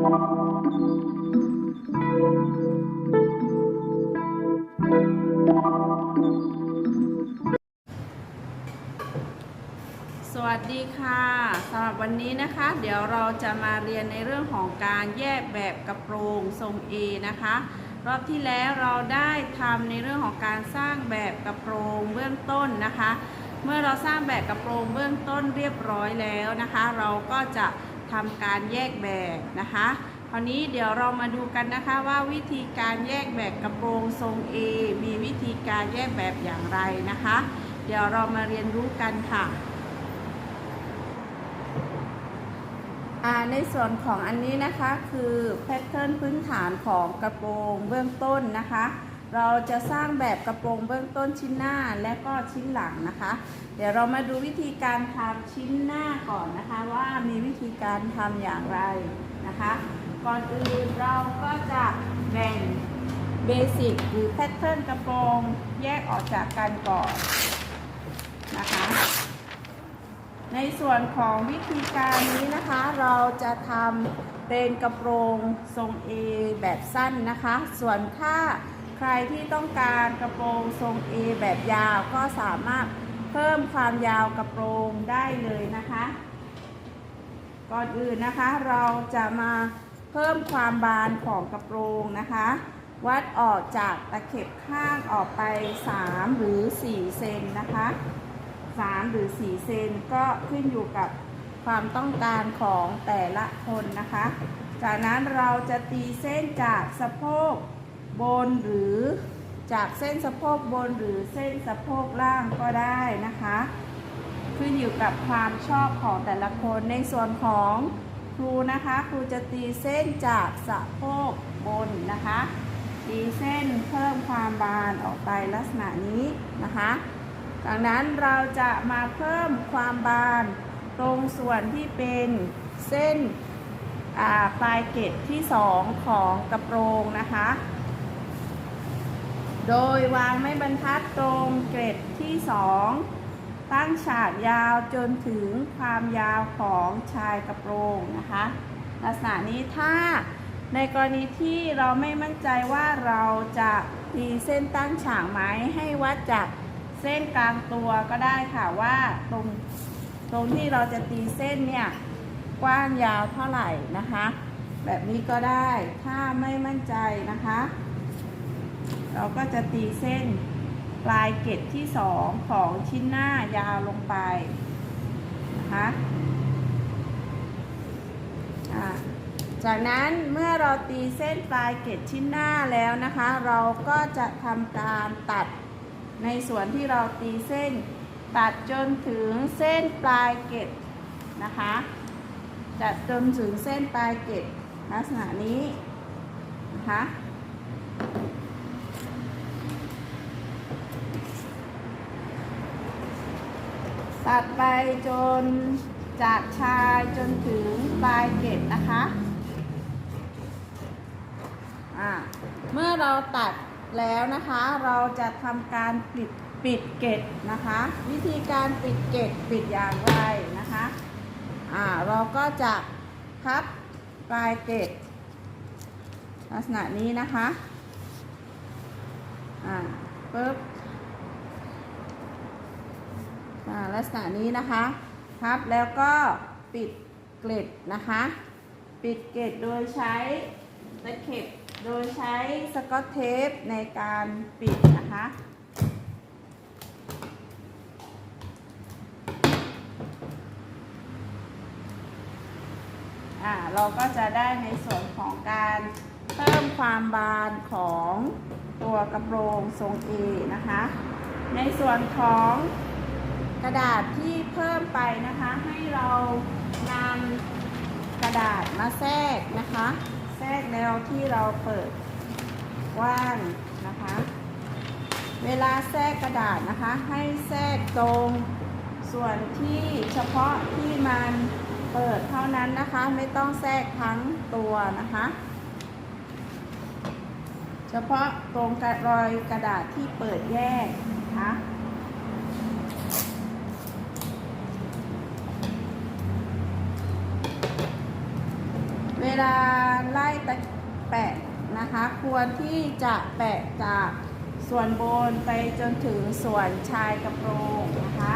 สวัสดีค่ะสำหรับวันนี้นะคะ เดี๋ยวเราจะมาเรียนในเรื่องของการแยกแบบกระโปรงทรง A นะคะ รอบที่แล้วเราได้ทำในเรื่องของการสร้างแบบกระโปรงเบื้องต้นนะคะ เมื่อเราสร้างแบบกระโปรงเบื้องต้นเรียบร้อยแล้วนะคะ เราก็จะ ทำการแยกแบบนะคะคราวนี้เดี๋ยวเรามาดูกันนะคะว่าวิธีการแยกแบบกระโปรงทรง A มีวิธีการแยกแบบอย่างไรนะคะ เดี๋ยวเรามาเรียนรู้กันค่ะในส่วนของอันนี้นะคะคือแพทเทิร์นพื้นฐานของกระโปรงเบื้องต้นนะคะ เราจะสร้างแบบกระโปรงเบื้องต้นชิ้นหน้าและก็ชิ้นหลังนะคะ เดี๋ยวเรามาดูวิธีการทำชิ้นหน้าก่อนนะคะ ว่ามีวิธีการทำอย่างไรนะคะ ก่อนอื่นเราก็จะแบ่งเบสิกหรือแพทเทิร์นกระโปรงแยกออกจากกันก่อนนะคะ ในส่วนของวิธีการนี้นะคะ เราจะทำเป็นกระโปรงทรง A แบบสั้นนะคะ ส่วนถ้า ใครที่ต้องการกระโปรงทรง A แบบยาวก็สามารถเพิ่มความยาวกระโปรงได้เลยนะคะ ก่อนอื่นนะคะเราจะมาเพิ่มความบานของกระโปรงนะคะ วัดออกจากตะเข็บข้างออกไป 3 หรือ 4 เซนนะคะ 3 หรือ 4 เซนก็ขึ้นอยู่กับความต้องการของแต่ละคนนะคะ จากนั้นเราจะตีเส้นจากสะโพก บนหรือจากเส้นสะโพกบนหรือเส้นสะโพกล่างก็ได้นะคะ ขึ้นอยู่กับความชอบของแต่ละคนในส่วนของครูนะคะครูจะตีเส้นจากสะโพกบนนะคะตีเส้นเพิ่มความบานออกไปลักษณะนี้นะคะจากนั้นเราจะมาเพิ่มความบานตรงส่วนที่เป็นเส้นปลายเกตที่ 2 ของกระโปรงนะคะ โดยวางไม้บรรทัดตรงเกรดที่ 2 ตั้งฉากยาวจนถึงความยาวของชายกระโปรงนะคะ ลักษณะนี้ถ้าในกรณีที่เราไม่มั่นใจว่าเราจะตีเส้นตั้งฉากไหมให้วัดจากเส้นกลางตัวก็ได้ค่ะว่าตรงตรงที่เราจะตีเส้นเนี่ยกว้างยาวเท่าไหร่นะคะ แบบนี้ก็ได้ถ้าไม่มั่นใจนะคะ เราก็จะตีเส้นปลายเกตที่สองของชิ้นหน้ายาวลงไปนะคะจากนั้นเมื่อเราตีเส้นปลายเกตชิ้นหน้าแล้วนะคะ เราก็จะทำการตัดในส่วนที่เราตีเส้นตัดจนถึงเส้นปลายเกตนะคะจัดจนถึงเส้นปลายเกตลักษณะนี้นะคะ ตัดไปจนจากชายจนถึงปลายเกตนะคะอ่าเมื่อเราตัดแล้วนะคะ เราจะทำการปิดปิดเกตนะคะ วิธีการปิดเกตปิดอย่างไรนะคะอ่าเราก็จะพับปลายเกตลักษณะนี้นะคะ อ่าปึ๊บ อ่า ลักษณะนี้นะคะพับแล้วก็ปิดเกล็ดนะคะ ปิดเกล็ดโดยใช้ตะเข็บโดยใช้สกอตเทปในการปิดนะคะอ่าเราก็จะได้ในส่วนของการเพิ่มความบานของตัวกระโปรงทรง A นะคะ ในส่วนของ กระดาษที่เพิ่มไปนะคะ ให้เรานำกระดาษมาแทรกนะคะ แทรกแนวที่เราเปิดกว้างนะคะ เวลาแทรกกระดาษนะคะ ให้แทรกตรงส่วนที่เฉพาะที่มันเปิดเท่านั้นนะคะ ไม่ต้องแทรกทั้งตัวนะคะ เฉพาะตรงกระรอยกระดาษที่เปิดแยกนะคะ ลาไล่ตะแปะนะคะ ควรที่จะแปะจากส่วนบนไปจนถึงส่วนชายกระโปรงนะคะ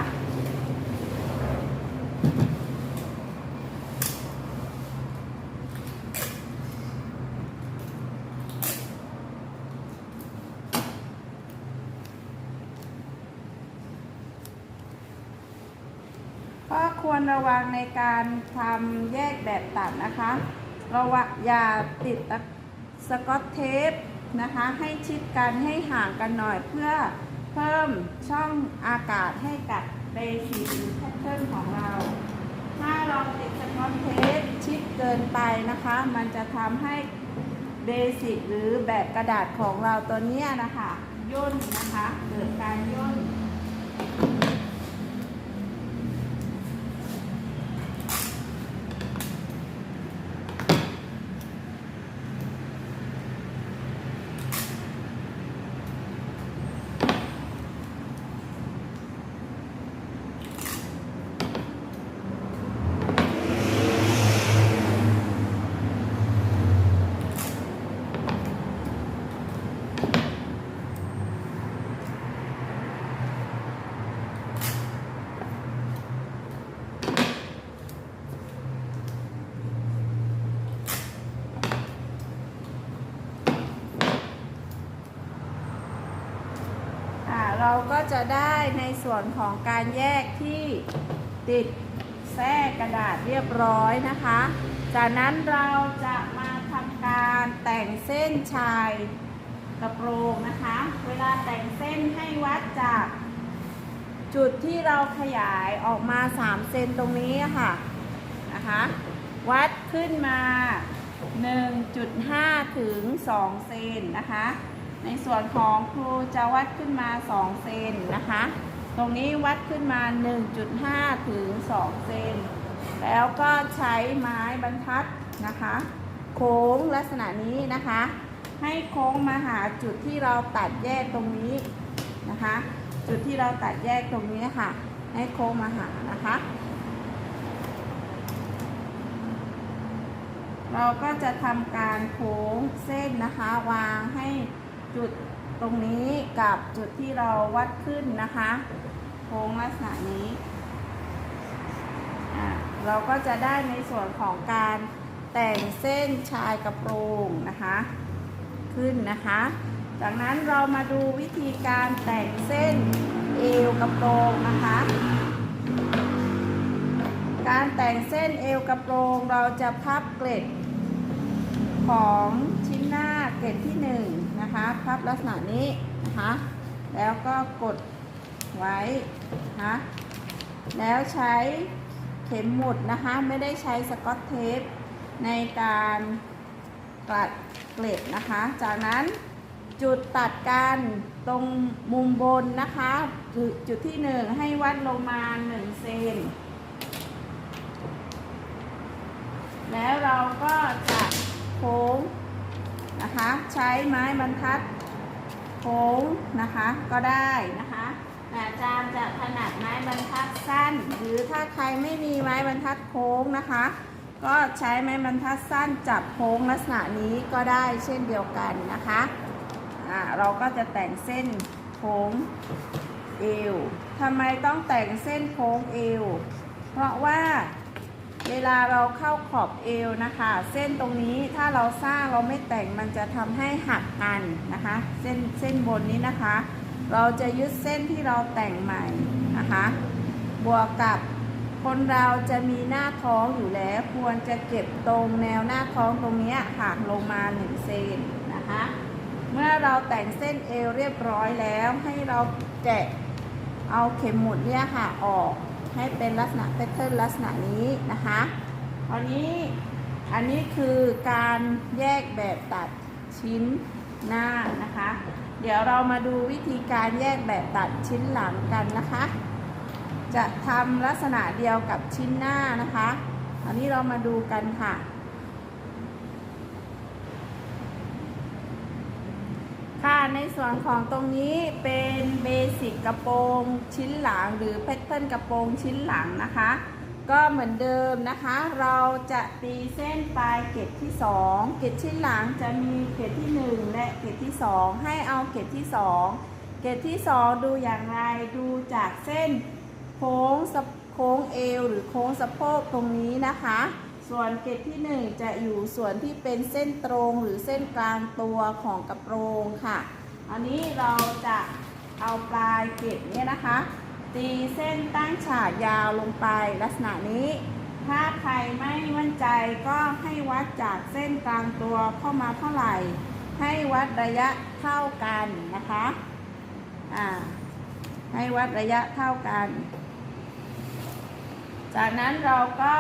ก็ควรระวังในการทำแยกแบบตัดนะคะ ระวังอย่าติดสกอตเทปนะคะ ให้ชิดกันให้ห่างกันหน่อยเพื่อเพิ่มช่องอากาศให้กับเบสีหรือแพทเทิร์นของเรา ถ้าเราติดสกอตเทปชิดเกินไปนะคะ มันจะทำให้เบสิกหรือแบบกระดาษของเราตัวเนี้ยนะคะย่นนะคะ เกิดการย่น อ่า เราก็จะได้ในส่วนของการแยกที่ติดแส้กระดาษเรียบร้อยนะคะ จากนั้นเราจะมาทำการแต่งเส้นชายกระโปรงนะคะ เวลาแต่งเส้นให้วัดจากจุดที่เราขยายออกมา 3 เซนตรงนี้ค่ะนะคะ วัดขึ้นมา 1.5 ถึง 2 เซนนะคะ ในส่วนของครูจะวัดขึ้นมา 2 เซนนะคะ ตรงนี้วัดขึ้นมา 1.5 ถึง 2 เซน แล้วก็ใช้ไม้บรรทัดนะคะ โค้งลักษณะนี้นะคะ ให้โค้งมาหาจุดที่เราตัดแยกตรงนี้นะคะ จุดที่เราตัดแยกตรงนี้ค่ะ ให้โค้งมาหานะคะ เราก็จะทำการโค้งเส้นนะคะวางให้ จุดตรงนี้กับจุดที่เราวัดขึ้นนะคะโค้งลักษณะนี้อะเราก็จะได้ในส่วนของการแต่งเส้นชายกระโปรงนะคะ ขึ้นนะคะ จากนั้นเรามาดูวิธีการแต่งเส้นเอวกระโปรงนะคะ การแต่งเส้นเอวกระโปรงเราจะพับเกล็ดของชิ้นหน้าเกล็ดที่ห นะคะพับลักษณะนี้นะคะแล้วก็กดไว้นะคะแล้วใช้เข็มหมุดนะคะไม่ได้ใช้สกอตเทปในการกลัดเกล็ดนะคะ จากนั้นจุดตัดกันตรงมุมบนนะคะจุดจุดที่หนึ่งให้วัดลงมา1เซนแล้วเราก็จะโค้ง นะคะ ใช้ไม้บรรทัดโค้งนะคะก็ได้นะคะอาจารย์จะถนัดไม้บรรทัดสั้น หรือถ้าใครไม่มีไม้บรรทัดโค้งนะคะ ก็ใช้ไม้บรรทัดสั้นจับโค้งลักษณะนี้ก็ได้เช่นเดียวกันนะคะอ่าเราก็จะแต่งเส้นโค้งเอวทำไมต้องแต่งเส้นโค้งเอวเพราะว่า เวลาเราเข้าขอบเอวนะคะ เส้นตรงนี้ถ้าเราสร้างเราไม่แต่งมันจะทำให้หักกันนะคะ เส้นเส้นบนนี้นะคะ เราจะยึดเส้นที่เราแต่งใหม่นะคะ บวกกับคนเราจะมีหน้าท้องอยู่แล้ว ควรจะเก็บตรงแนวหน้าท้องตรงนี้หักลงมา1เซนนะคะ เมื่อเราแต่งเส้นเอวเรียบร้อยแล้ว ให้เราแกะเอาเข็มหมุดเนี่ยค่ะออก ให้เป็นลักษณะแพทเทิร์นลักษณะนี้นะคะตอนนี้อันนี้คือการแยกแบบตัดชิ้นหน้านะคะ เดี๋ยวเรามาดูวิธีการแยกแบบตัดชิ้นหลังกันนะคะ จะทำลักษณะเดียวกับชิ้นหน้านะคะ อันนี้เรามาดูกันค่ะ ค่ะ ในส่วนของตรงนี้เป็นเบสิกกระโปรงชิ้นหลังหรือแพทเทิร์นกระโปรงชิ้นหลังนะคะ ก็เหมือนเดิมนะคะ เราจะตีเส้นปลายเกตที่ 2 เกตชิ้นหลังจะมีเกตที่ 1 และเกตที่ 2 ให้เอาเกตที่ 2 เกตที่ 2 ดูอย่างไรดูจากเส้นโค้งสโค้งเอวหรือโค้งสะโพกตรงนี้นะคะ ส่วนเกตที่ 1 จะอยู่ส่วนที่เป็นเส้นตรงหรือเส้นกลางตัวของกระโปรงค่ะ อันนี้เราจะเอาปลายเกตเนี่ยนะคะ ตีเส้นตั้งฉากยาวลงไปลักษณะนี้ ถ้าใครไม่มั่นใจก็ให้วัดจากเส้นกลางตัวเข้ามาเท่าไหร่ ให้วัดระยะเท่ากันนะคะอ่าให้วัดระยะเท่ากัน จากนั้นเราก็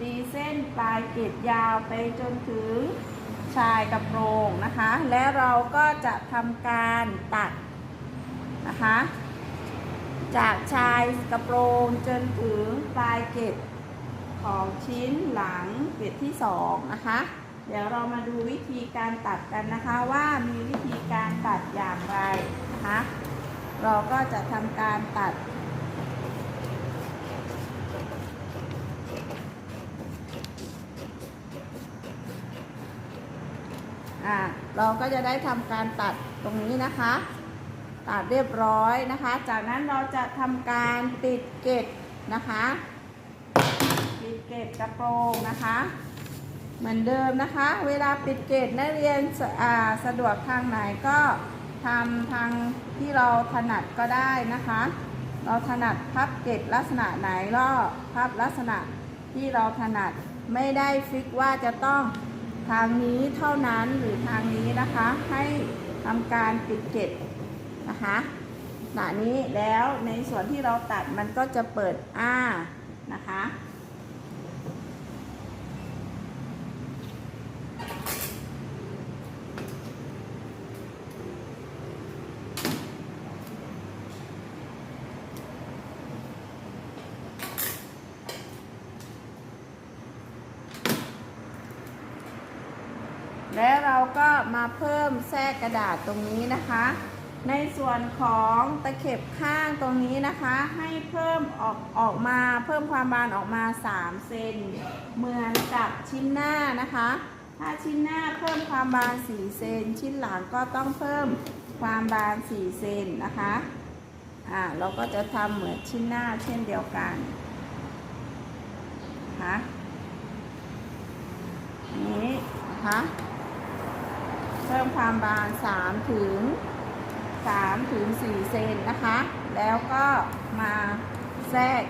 ตีเส้นปลายเกล็ดยาวไปจนถึงชายกระโปรงนะคะ และเราก็จะทำการตัดนะคะ จากชายกระโปรงจนถึงปลายเกล็ดของชิ้นหลังเกล็ดที่สองนะคะ เดี๋ยวเรามาดูวิธีการตัดกันนะคะว่ามีวิธีการตัดอย่างไรนะคะ เราก็จะทำการตัด อ่าเราก็จะได้ทำการตัดตรงนี้นะคะ ตัดเรียบร้อยนะคะ จากนั้นเราจะทำการปิดเกล็ดนะคะ ปิดเกล็ดกระโปรงนะคะ เหมือนเดิมนะคะ เวลาปิดเกล็ดนักเรียนสอ่าสะดวกทางไหนก็ทำทางที่เราถนัดก็ได้นะคะ เราถนัดพับเกล็ดลักษณะไหนก็พับลักษณะที่เราถนัดไม่ได้ฟิกว่าจะต้อง ทางนี้เท่านั้นหรือทางนี้นะคะ ให้ทำการปิดเก็บนะคะขณะนี้แล้วในส่วนที่เราตัดมันก็จะเปิดอ้านะคะเราก็มา เพิ่มแทรกกระดาษตรงนี้นะคะ ในส่วนของตะเข็บข้างตรงนี้นะคะ ให้เพิ่มออกออกมาเพิ่มความบานออกมา 3 เซนเหมือนกับชิ้นหน้านะคะ ถ้าชิ้นหน้าเพิ่มความบาน 4 เซนชิ้นหลังก็ต้องเพิ่มความบาน 4 เซนนะคะอ่าเราก็จะทำเหมือนชิ้นหน้าเช่นเดียวกันนะคะอันนี้นะคะ เพิ่มความบาน3ถึง3ถึง4เซนนะคะ แล้วก็มาแทรก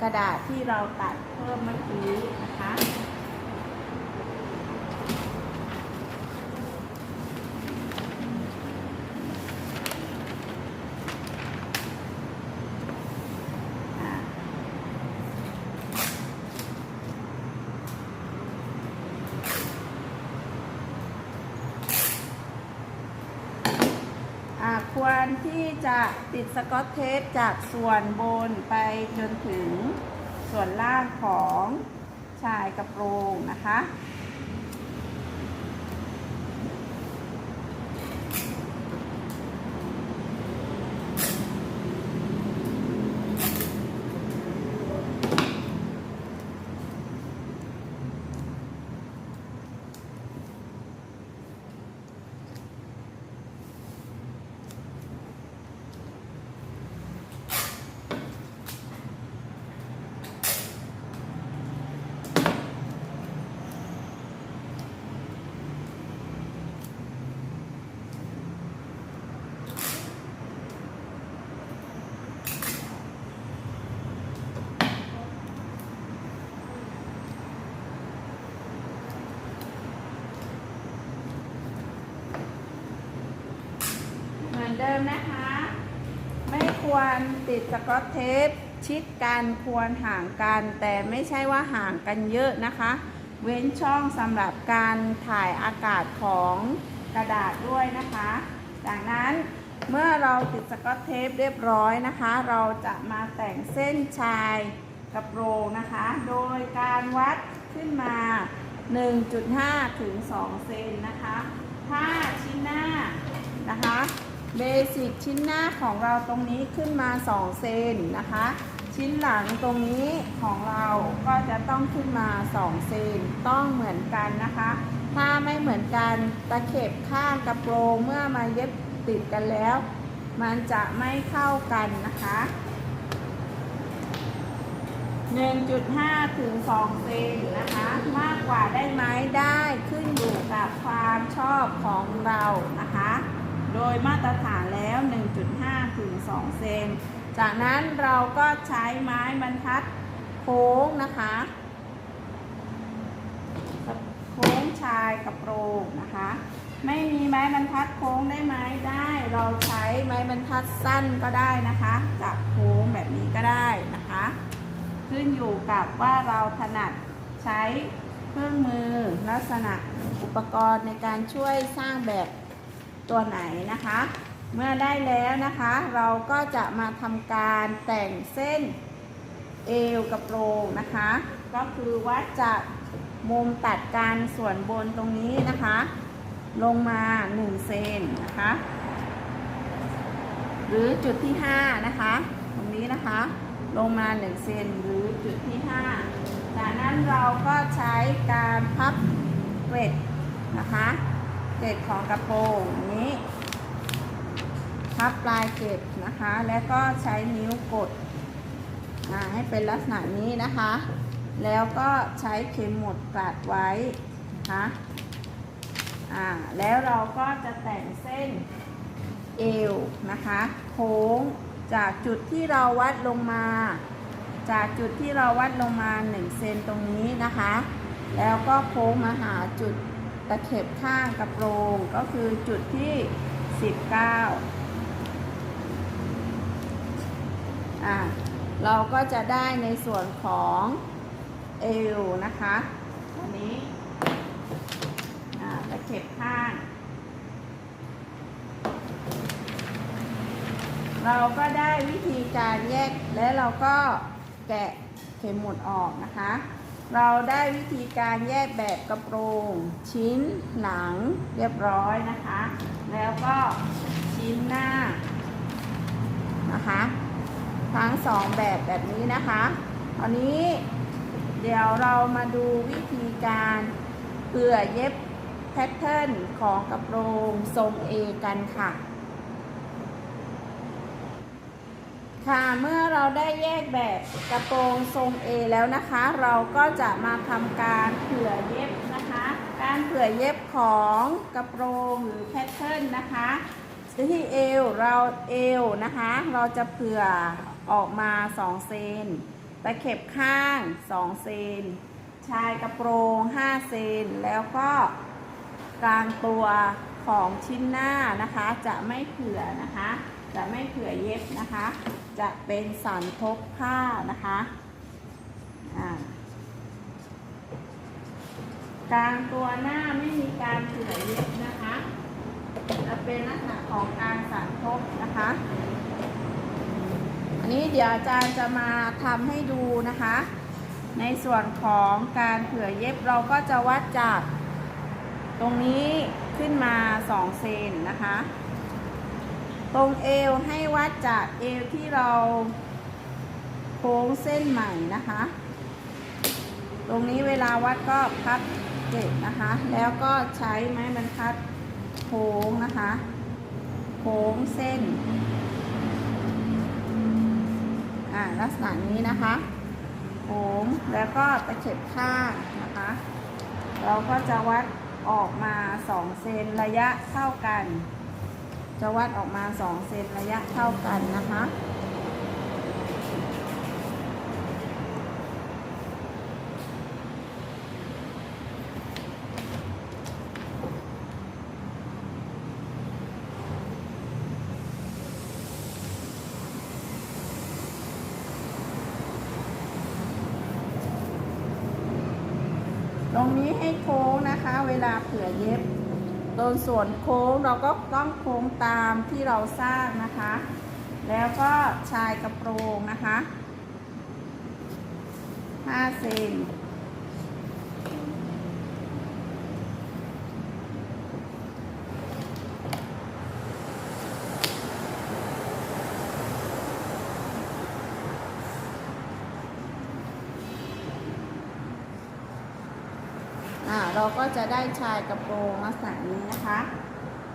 กระดาษที่เราตัดเพิ่มเมื่อกี้นะคะ ควรที่จะติดสกอตเทปจากส่วนบนไปจนถึงส่วนล่างของชายกระโปรงนะคะ เหมือนเดิมนะคะ ไม่ ควรติดสกอตเทปชิดกันควรห่างกัน แต่ไม่ใช่ว่าห่างกันเยอะนะคะ เว้นช่องสำหรับการถ่ายอากาศของกระดาษด้วยนะคะ จากนั้นเมื่อเราติดสกอตเทปเรียบร้อยนะคะ เราจะมาแต่งเส้นชายกระโปรงนะคะ โดยการวัดขึ้นมา 1.5 ถึง 2 เซนนะคะ ถ้าชิ้นหน้านะคะ เบสิกชิ้นหน้าของเราตรงนี้ขึ้นมา 2 เซนนะคะ ชิ้นหลังตรงนี้ของเราก็จะต้องขึ้นมา 2 เซนต้องเหมือนกันนะคะ ถ้าไม่เหมือนกันตะเข็บข้างกระโปรงเมื่อมาเย็บติดกันแล้ว มันจะไม่เข้ากันนะคะ 1.5 ถึง 2 เซนนะคะ มากกว่าได้ไหมได้ขึ้นอยู่กับความชอบของเรานะคะ ดยมาตรฐานแล้ว 1.5 ถึง 2 เซน จากนั้นเราก็ใช้ไม้บรรทัดโค้งนะคะ โค้งชายกระโปรงนะคะ ไม่มีไม้บรรทัดโค้งได้ไหมได้ เราใช้ไม้บรรทัดสั้นก็ได้นะคะจับโค้งแบบนี้ก็ได้นะคะ ขึ้นอยู่กับว่าเราถนัดใช้เครื่องมือลักษณะอุปกรณ์ในการช่วยสร้างแบบ ตัวไหนนะคะ เมื่อได้แล้วนะคะ เราก็จะมาทำการแต่งเส้นเอวกระโปรงนะคะ ก็คือวัดจากมุมตัดกันส่วนบนตรงนี้นะคะ ลงมา 1 เซนนะคะ หรือจุดที่ 5 นะคะ ตรงนี้นะคะ ลงมา 1 เซนหรือจุดที่ 5 จากนั้นเราก็ใช้การพับเกร็ดนะคะ เกร็ดของกระโปรงนี้พับปลายเกร็ดนะคะ แล้วก็ใช้นิ้วกดให้เป็นลักษณะนี้นะคะ แล้วก็ใช้เข็มหมุดกลัดไว้นะคะอ่าแล้วเราก็จะแต่งเส้นเอวนะคะ โค้งจากจุดที่เราวัดลงมา จากจุดที่เราวัดลงมา1เซนตรงนี้นะคะ แล้วก็โค้งมาหาจุด ตะเข็บข้างกระโปรงก็คือจุดที่ 19อ่าเราก็จะได้ในส่วนของเอวนะคะอันนี้อ่าตะเข็บข้าง เราก็ได้วิธีการแยกและเราก็แกะเข็มหมุดออกนะคะ เราได้วิธีการแยกแบบกระโปรง ชิ้นหลังเรียบร้อยนะคะ แล้วก็ชิ้นหน้านะคะ ทั้งสองแบบแบบนี้นะคะตอนนี้เดี๋ยวเรามาดูวิธีการเผื่อเย็บแพทเทิร์นของกระโปรงทรงเอกันค่ะ ค่ะเมื่อเราได้แยกแบบกระโปรงทรง A แล้วนะคะ เราก็จะมาทำการเผื่อเย็บนะคะ การเผื่อเย็บของกระโปรงหรือแพทเทิร์นนะคะที่เอวเราเอวนะคะ เราจะเผื่อออกมา 2 เซนตะเข็บข้าง 2 เซนชายกระโปรง 5 เซนแล้วก็กลางตัวของชิ้นหน้านะคะ จะไม่เผื่อนะคะ จะไม่เผื่อเย็บนะคะ จะเป็นสันทบผ้านะคะกลางตัวหน้าไม่มีการเผื่อเย็บนะคะ จะเป็นลักษณะของการสันทบนะคะ อันนี้เดี๋ยวอาจารย์จะมาทำให้ดูนะคะ ในส่วนของการเผื่อเย็บเราก็จะวัดจากตรงนี้ขึ้นมา 2 เซนนะคะ ตรงเอวให้วัดจากเอวที่เราโค้งเส้นใหม่นะคะ ตรงนี้เวลาวัดก็พับเจ็ดนะคะ แล้วก็ใช้ไม้บรรทัดโค้งนะคะ โค้งเส้น อ่าลักษณะนี้นะคะ โค้งแล้วก็ตะเข็บข้างนะคะ เราก็จะวัดออกมา 2 เซนระยะเท่ากัน จะวัดออกมา2เซนระยะเท่ากันนะคะ ตรงนี้ให้โค้งนะคะ เวลาเผื่อเย็บ ตรงส่วนโค้งเราก็ต้องโค้งตามที่เราสร้างนะคะ แล้วก็ชายกระโปรงนะคะ5เซน เราก็จะได้ชายกระโปรงลักษณะนี้นะคะ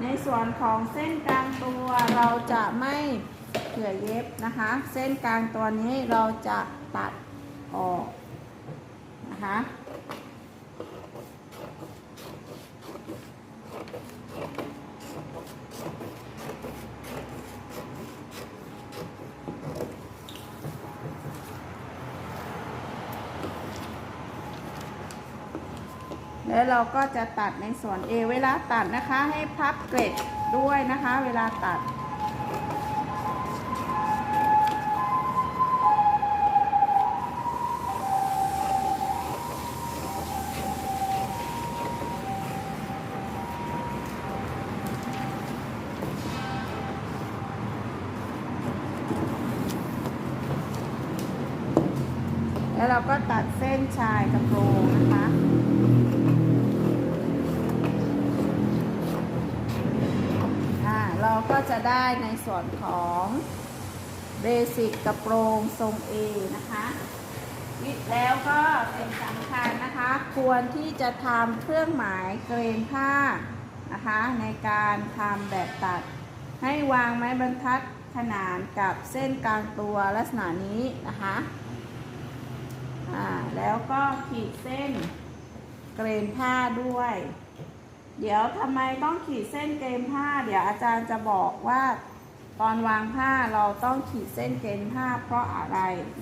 ในส่วนของเส้นกลางตัวเราจะไม่เผื่อเย็บนะคะ เส้นกลางตัวนี้เราจะตัดออกนะคะ เราก็จะตัดในส่วน A เวลาตัดนะคะ ให้พับเกล็ดด้วยนะคะ เวลาตัด แล้วเราก็ตัดเส้นชายกระโปรงนะคะ จะได้ในส่วนของเบสิกกระโปรงทรง A นะคะวิแล้วก็เป็นสำคัญนะคะ ควรที่จะทำเครื่องหมายเกรนผ้านะคะ ในการทำแบบตัด ให้วางไม้บรรทัดขนานกับเส้นกลางตัวลักษณะนี้นะคะอ่าแล้วก็ขีดเส้นเกรนผ้าด้วย เดี๋ยวทำไมต้องขีดเส้นเกณฑ์ผ้า เดี๋ยวอาจารย์จะบอกว่าตอนวางผ้าเราต้องขีดเส้นเกณฑ์ผ้าเพราะอะไร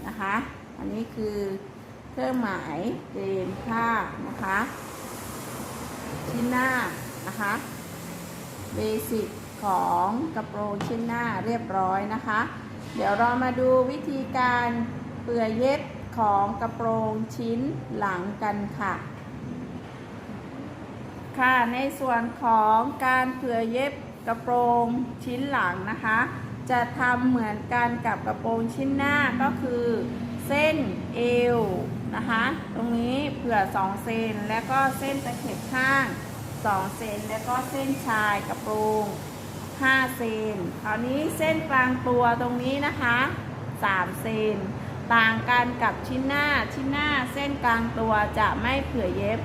นะคะ อันนี้คือเครื่องหมายเกณฑ์ผ้านะคะชิ้นหน้านะคะเบสิกของกระโปรงชิ้นหน้าเรียบร้อยนะคะ เดี๋ยวเรามาดูวิธีการเปื่อยเย็บของกระโปรงชิ้นหลังกันค่ะ ค่ะในส่วนของการเผื่อเย็บกระโปรงชิ้นหลังนะคะ จะทำเหมือนกันกับกระโปรงชิ้นหน้าก็คือ เส้นเอวนะคะ ตรงนี้เผื่อ2เซนแล้วก็เส้นตะเข็บข้าง2เซนแล้วก็เส้นชายกระโปรง5เซนคราวนี้เส้นกลางตัวตรงนี้นะคะ3เซนต่างกันกับชิ้นหน้าชิ้นหน้าเส้นกลางตัวจะไม่เผื่อเย็บ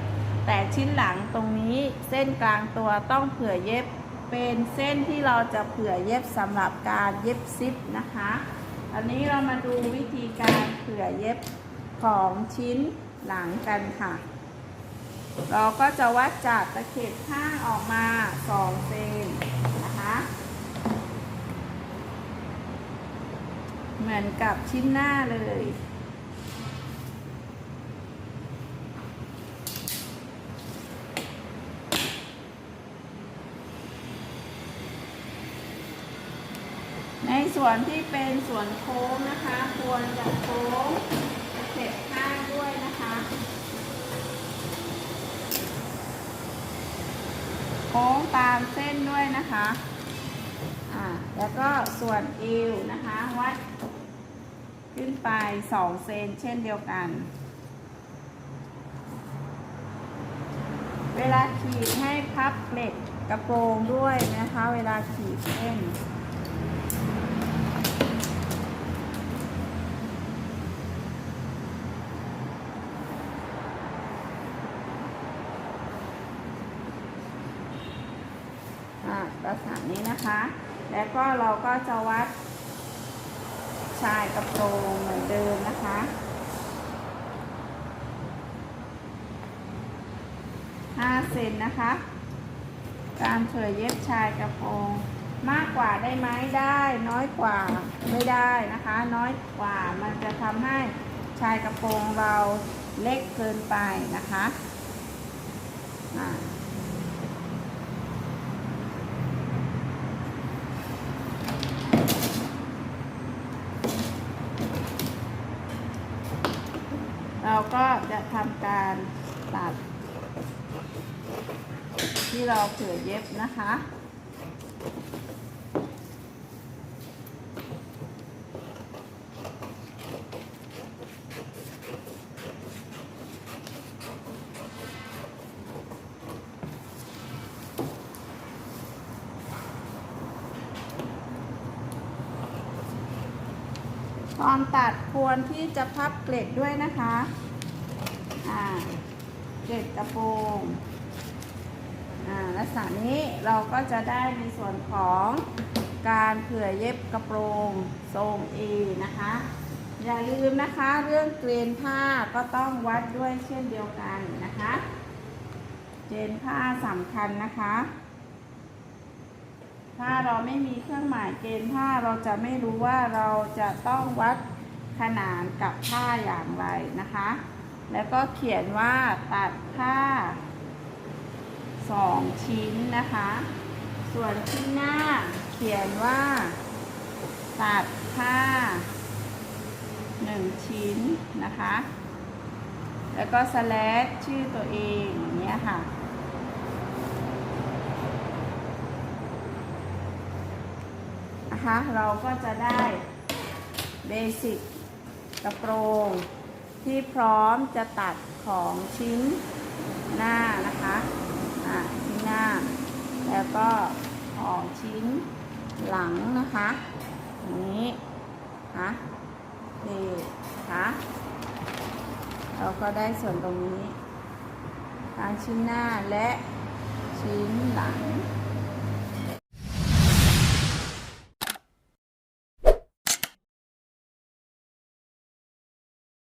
แต่ชิ้นหลังตรงนี้เส้นกลางตัวต้องเผื่อเย็บ เป็นเส้นที่เราจะเผื่อเย็บสำหรับการเย็บซิปนะคะอันนี้เรามาดูวิธีการเผื่อเย็บของชิ้นหลังกันค่ะ เราก็จะวัดจากตะเข็บข้างออกมา2เซนนะคะเหมือนกับชิ้นหน้าเลย ส่วนที่เป็นส่วนโค้งนะคะ ควรจะโค้งเข็บข้างด้วยนะคะ โค้งตามเส้นด้วยนะคะอ่าแล้วก็ส่วนเอวนะคะวัดขึ้นไป 2 เซนเช่นเดียวกัน เวลาขีดให้พับเกล็ดกระโปรงด้วยนะคะ เวลาขีดเส้น อ่าลักษณะ นี้นะคะ แล้วก็เราก็จะวัดชายกระโปรงเหมือนเดิมนะคะ 5 เซนนะคะ การเผื่อเย็บชายกระโปรงมากกว่าได้ไหมได้ น้อยกว่าไม่ได้นะคะ น้อยกว่ามันจะทำให้ชายกระโปรงเราเล็กเกินไปนะคะอ่าเราก็จะทำการตัด ที่ เราเผื่อเย็บนะคะ ตอนตัดควรที่จะพับเกล็ดด้วยนะคะ อ่า เกล็ดกระโปรง ลักษณะนี้เราก็จะได้ในส่วนของการเผื่อเย็บกระโปรงทรงเอนะคะ อย่าลืมนะคะเรื่องเกรนผ้าก็ต้องวัดด้วยเช่นเดียวกันนะคะเกรนผ้าสำคัญนะคะ ถ้าเราไม่มีเครื่องหมายเกณฑ์ผ้าเราจะไม่รู้ว่าเราจะต้องวัดขนานกับผ้าอย่างไรนะคะ แล้วก็เขียนว่าตัดผ้า สองชิ้นนะคะ ส่วนที่หน้าเขียนว่า ตัดผ้าหนึ่งชิ้นนะคะ แล้วก็สแลชชื่อตัวเองอย่างเงี้ยค่ะนะคะเราก็จะได้เบสิกกระโปรงที่พร้อมจะตัดของชิ้นหน้านะคะ อ่าชิ้นหน้า แล้วก็ของชิ้นหลังนะคะอย่างนี้ค่ะนี่ค่ะเราก็ได้ส่วนตรงนี้ทั้งชิ้นหน้าและชิ้นหลัง